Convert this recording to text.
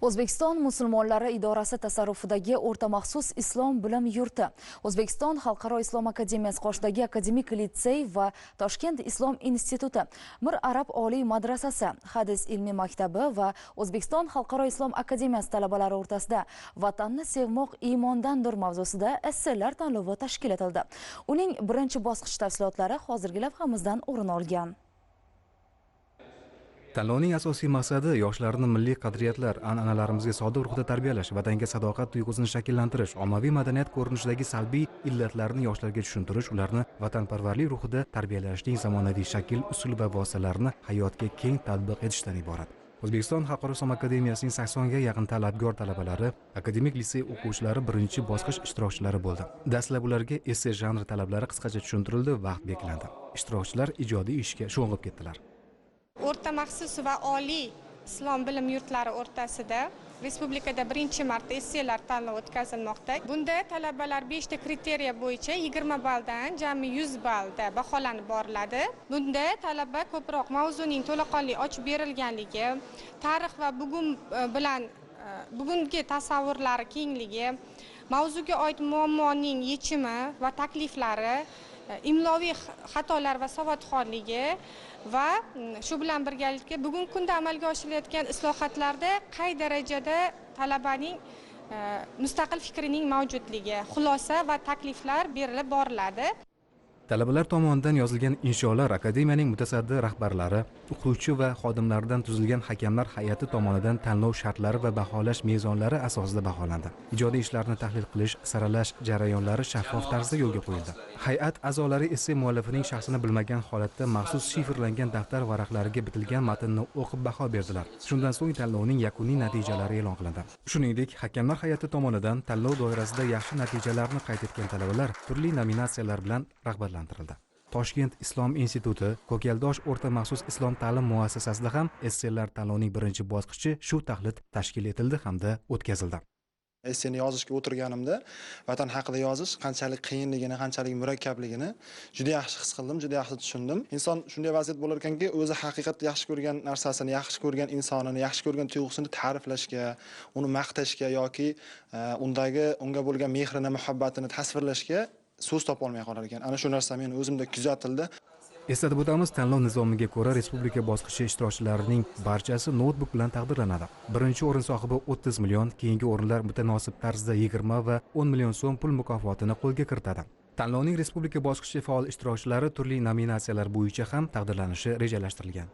o'zbekiston musulmonlari idorasi tasarrufidagi o'rta maxsus islom bilim yurti. O'zbekiston xalqaro islom akademiyasi qoshidagi akademik litsey va toshkent islom instituti mir arab oliy madrasasi hadis ilmiy maktabi va o'zbekiston xalqaro islom akademiyasi talabalari o'rtasida vatanni sevmoq iymondandir mavzusida esselar tanlovi tashkil etildi. Uning birinchi bosqich tafsilotlari hozirgi lavhamizdan o'rin olgan. Tanlovning asosiy maqsadi yoshlarni milliy qadriyatlar an'analarimizga sodiq ruhda tarbiyalash vatanga sadoqat tuyg'usini shakllantirish ommaviy madaniyat ko'rinishidagi salbiy illatlarni yoshlarga tushuntirish ularni vatanparvarlik ruhida tarbiyalashning zamonaviy shakl usul va vositalarini hayotga keng tatbiq etishdan iborat. O'zbekiston xalqaro islom akademiyasining saksonga yaqin talabgor talabalari akademik litsey o'quvchilari birinchi bosqich ishtirokchilari bo'ldi. Dastlab ularga esse janri talablari qisqacha tushuntirildi vaqt belgilandi ishtirokchilar ijodiy ishga sho'ng'ib ketdilar. O'rta maxsus va oliy islom bilim yurtlari o'rtasida respublikada birinchi marta esselar tanlovi o'tkazilmoqda. Bunda talabalar beshta kriteriya bo'yicha yigirma balldan jami yuz ballda baholanib boriladi. Bunda talaba ko'proq mavzuning to'laqonli ochib berilganligi tarix va bugun e, bilan e, bugungi tasavvurlari kengligi mavzuga oid muammoning yechimi va takliflari imloviy xatolar va savodxonligi va mm, shu bilan birgalikda bugungi kunda amalga oshirilayotgan islohotlarda qay darajada talabaning e, mustaqil fikrining mavjudligi xulosa va takliflar berilib boriladi. Talabalar tomonidan yozilgan insholar akademiyaning mutasaddi rahbarlari o'quvchi va xodimlaridan tuzilgan hakamlar hay'ati tomonidan tanlov shartlari va baholash mezonlari asosida baholandi. Ijodiy ishlarni tahlil qilish saralash jarayonlari shaffof tarzda yo'lga qo'yildi. Hay'at a'zolari esse muallifining shaxsini bilmagan holatda maxsus shifrlangan daftar varaqlariga bitilgan matnni o'qib baho berdilar. Shundan so'ng tanlovning yakuniy natijalari e'lon qilindi. Shuningdek hakamlar hay'ati tomonidan tanlov doirasida yaxshi natijalarni qayd etgan talabalar turli nominatsiyalar bilan rag'batlantirildi rag'batlantirildi toshkent islom instituti ko'kaldosh o'rta maxsus islom ta'lim muassasasida ham esselar tanlovining birinchi bosqichi shu taxlit tashkil etildi hamda o'tkazildi. Esseni yozishga o'tirganimda vatan haqida yozish qanchalik qiyinligini qanchalik murakkabligini juda yaxshi his qildim juda yaxshi tushundim. Inson shunday vaziyat bo'lar ekanki o'zi haqiqatda yaxshi ko'rgan narsasini yaxshi ko'rgan insonini yaxshi ko'rgan tuyg'usini ta'riflashga uni maqtashga yoki e, undagi unga bo'lgan mehrini muhabbatini tasvirlashga so'z topolmay qolar ekan. Ana shu narsa meni o'zimda kuzatildi. Eslatib o'tamiz tanlov nizomiga ko'ra respublika bosqichi ishtirokchilarining barchasi noutbuk bilan taqdirlanadi. Birinchi o'rin sohibi 30 million keyingi o'rinlar mutanosib tarzda 20 va 10 million so'm pul mukofotini qo'lga kiritadi. Tanlovning respublika bosqichi faol ishtirokchilari turli nominatsiyalar bo'yicha ham taqdirlanishi rejalashtirilgan.